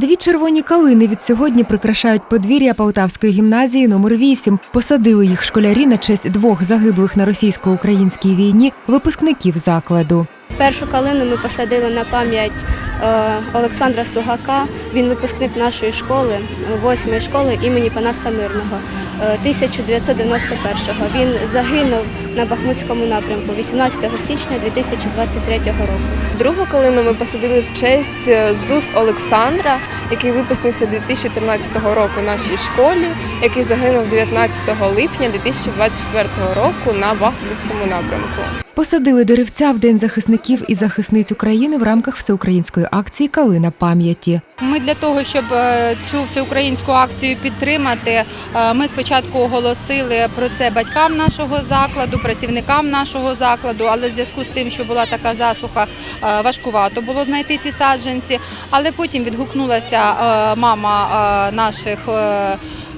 Дві червоні калини від сьогодні прикрашають подвір'я Полтавської гімназії номер 8 Посадили їх школярі на честь двох загиблих на російсько-українській війні випускників закладу. Першу калину ми посадили на пам'ять е, Олександра Сугака. Він випускник нашої школи, восьмої школи імені Панаса Мирного. Е, 1991-го. Він загинув на Бахмутському напрямку 18 січня 2023 року. Другу калину ми посадили в честь е, ЗУС Олександра, який випустився 2013 року в нашій школі, який загинув 19 липня 2024 року на Бахмутському напрямку. Посадили деревця в День захисників і захисниць України в рамках всеукраїнської акції Калина пам'яті. Ми для того, щоб е, цю всеукраїнську акцію підтримати, е, ми спочатку оголосили про це батькам нашого закладу, працівникам нашого закладу, але в зв'язку з тим, що була така засуха, е, важкувато було знайти ці саджанці. Але потім відгукнулася мама наших.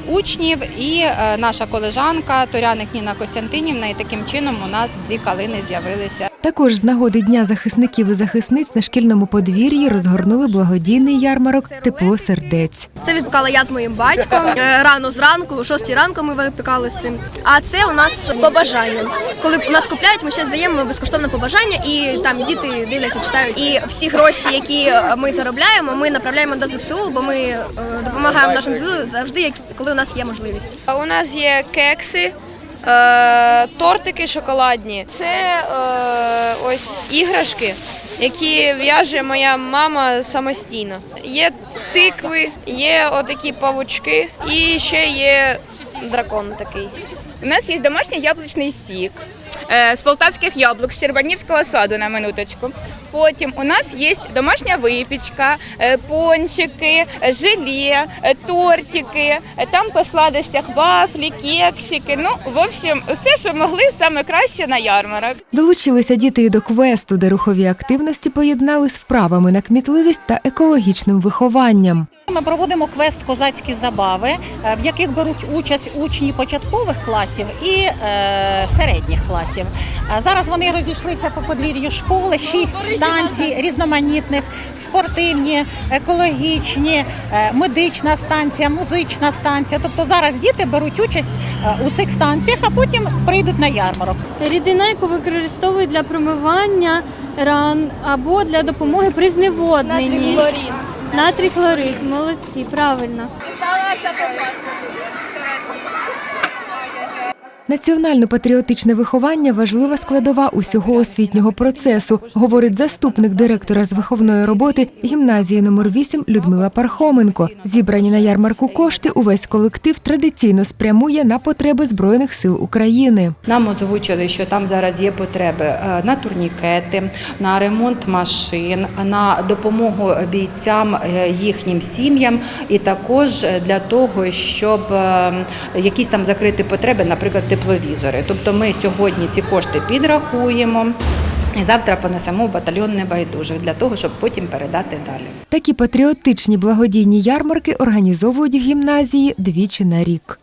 Е, Учнів і е, наша колежанка Торяник Ніна Костянтинівна, і таким чином у нас дві калини з'явилися. Також з нагоди Дня захисників і захисниць на шкільному подвір'ї розгорнули благодійний ярмарок Тепло сердець. Це випікала я з моїм батьком. Е, Рано зранку, о 6 ранку ми випікали з цим. А це у нас побажання. Коли у нас купляють, ми ще здаємо безкоштовне побажання, і там діти дивляться, читають. І всі гроші, які ми заробляємо, ми направляємо до ЗСУ, бо ми е, допомагаємо нашим ЗСУ завжди, як- коли у нас є можливість. У нас є кекси, е, тортики шоколадні. Це е, ось іграшки, які в'яже моя мама самостійно. Є тикви, є отакі павучки і ще є дракон такий. У нас є домашній яблучний сік з полтавських яблук, з Щербанівського саду на минуточку. Потім у нас є домашня випічка, е, пончики, е, желе, е, тортики, е, там по сладостях вафлі, кексики. Ну, в общем, все, що могли, саме краще на ярмарок. Долучилися діти і до квесту, де рухові активності поєднали з вправами на кмітливість та екологічним вихованням. Ми проводимо квест Козацькі забави, е, в яких беруть участь учні початкових класів і е, середніх класів. А Зараз вони розійшлися по подвір'ю школи, шість станцій різноманітних, спортивні, екологічні, е, медична станція, музична станція. Тобто зараз діти беруть участь е, у цих станціях, а потім прийдуть на ярмарок. Рідина, яку використовують для промивання ран або для допомоги при зневодненні. Натрій хлорид. Молодці, правильно. Національно-патріотичне виховання важлива складова усього освітнього процесу, говорить заступник директора з виховної роботи гімназії номер 8 Людмила Пархоменко. Зібрані на ярмарку кошти увесь колектив традиційно спрямує на потреби збройних сил України. Нам озвучили, що там зараз є потреби е, на турнікети, на ремонт машин, на допомогу бійцям е, їхнім сім'ям, і також для того, щоб е, якісь там закрити потреби, наприклад, тепловізори. Тобто ми сьогодні ці кошти підрахуємо. І завтра понесемо в батальйон небайдужих для того, щоб потім передати далі. Такі патріотичні благодійні ярмарки організовують в гімназії двічі на рік.